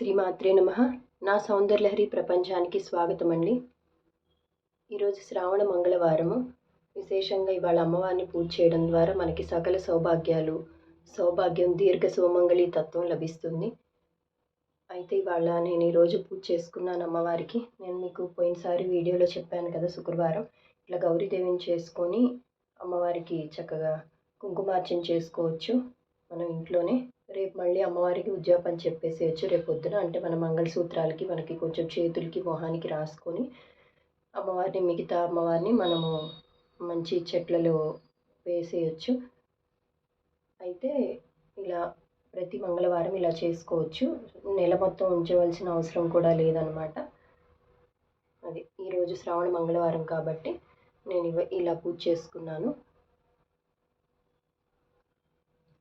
శ్రీమాత్రే నమ. నా సౌందర్యలహరి ప్రపంచానికి స్వాగతం అండి ఈరోజు శ్రావణ మంగళవారము. విశేషంగా ఇవాళ అమ్మవారిని పూజ చేయడం ద్వారా మనకి సకల సౌభాగ్యాలు సౌభాగ్యం దీర్ఘ సోమంగళి తత్వం లభిస్తుంది. అయితే ఇవాళ నేను ఈరోజు పూజ చేసుకున్నాను అమ్మవారికి. నేను మీకు పోయినసారి వీడియోలో చెప్పాను కదా శుక్రవారం. ఇట్లా గౌరీదేవిని చేసుకొని అమ్మవారికి చక్కగా కుంకుమార్చన చేసుకోవచ్చు. మనం ఇంట్లోనే రేపు మళ్ళీ అమ్మవారికి ఉద్యాపన చెప్పేసేయచ్చు. రేపు పొద్దున అంటే మన మంగళసూత్రాలకి మనకి కొంచెం చేతులకి మొహానికి రాసుకొని అమ్మవారిని మిగతా అమ్మవారిని మనము మంచి చెట్లలో వేసేయచ్చు. అయితే ఇలా ప్రతి మంగళవారం ఇలా చేసుకోవచ్చు. నెల మొత్తం ఉంచవలసిన అవసరం కూడా లేదనమాట. అది ఈరోజు శ్రావణ మంగళవారం కాబట్టి నేను ఇలా పూజ చేసుకున్నాను.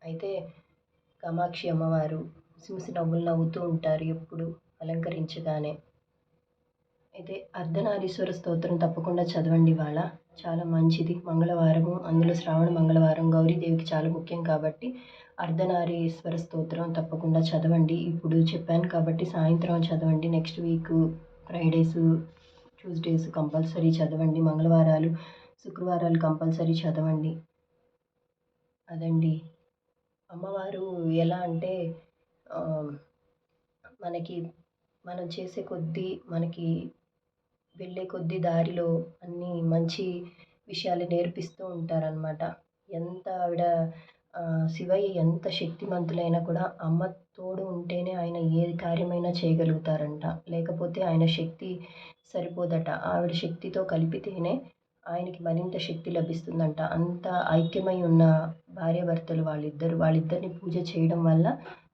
అయితే కామాక్షి అమ్మవారు సిమిసి నవ్వులు నవ్వుతూ ఉంటారు ఎప్పుడు అలంకరించగానే. అయితే అర్ధనారీశ్వర స్తోత్రం తప్పకుండా చదవండి ఇవాళ. చాలా మంచిది. మంగళవారము. అందులో శ్రావణ మంగళవారం గౌరీదేవికి చాలా ముఖ్యం కాబట్టి అర్ధనారీశ్వర స్తోత్రం తప్పకుండా చదవండి. ఇప్పుడు చెప్పాను కాబట్టి సాయంత్రం చదవండి. Next week Fridays Tuesdays compulsory చదవండి. మంగళవారాలు శుక్రవారాలు కంపల్సరీ చదవండి. అదండి. అమ్మవారు ఎలా అంటే మనకి మనం చేసే కొద్దీ మనకి వెళ్ళే కొద్దీ దారిలో అన్నీ మంచి విషయాలు నేర్పిస్తూ ఉంటారనమాట ఎంత ఆవిడ శివయ్య ఎంత శక్తిమంతులైనా కూడా అమ్మ తోడు ఉంటేనే ఆయన ఏ కార్యమైనా చేయగలుగుతారంట. లేకపోతే ఆయన శక్తి సరిపోదట. ఆవిడ శక్తితో కలిపితేనే ఆయనకి మరింత శక్తి లభిస్తుందంట. అంత ఐక్యమై ఉన్న భార్యాభర్తలు వాళ్ళిద్దరు వాళ్ళిద్దరిని పూజ చేయడం వల్ల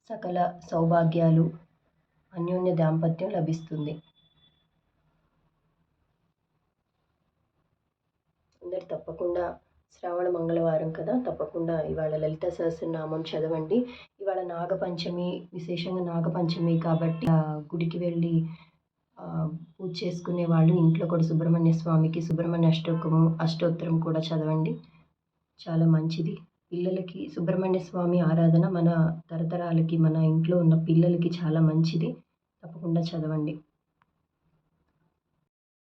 సకల సౌభాగ్యాలు అన్యోన్య దాంపత్యం లభిస్తుంది. అందరు తప్పకుండా శ్రావణ మంగళవారం కదా? తప్పకుండా ఇవాళ లలిత సహస్రనామం చదవండి. ఇవాళ నాగపంచమి విశేషంగా నాగపంచమి కాబట్టి గుడికి వెళ్ళి పూజ చేసుకునే వాళ్ళు ఇంట్లో కూడా సుబ్రహ్మణ్య స్వామికి సుబ్రహ్మణ్య అష్టోకము అష్టోత్తరం కూడా చదవండి. చాలా మంచిది. పిల్లలకి సుబ్రహ్మణ్య స్వామి ఆరాధన మన తరతరాలకి మన ఇంట్లో ఉన్న పిల్లలకి చాలా మంచిది. తప్పకుండా చదవండి.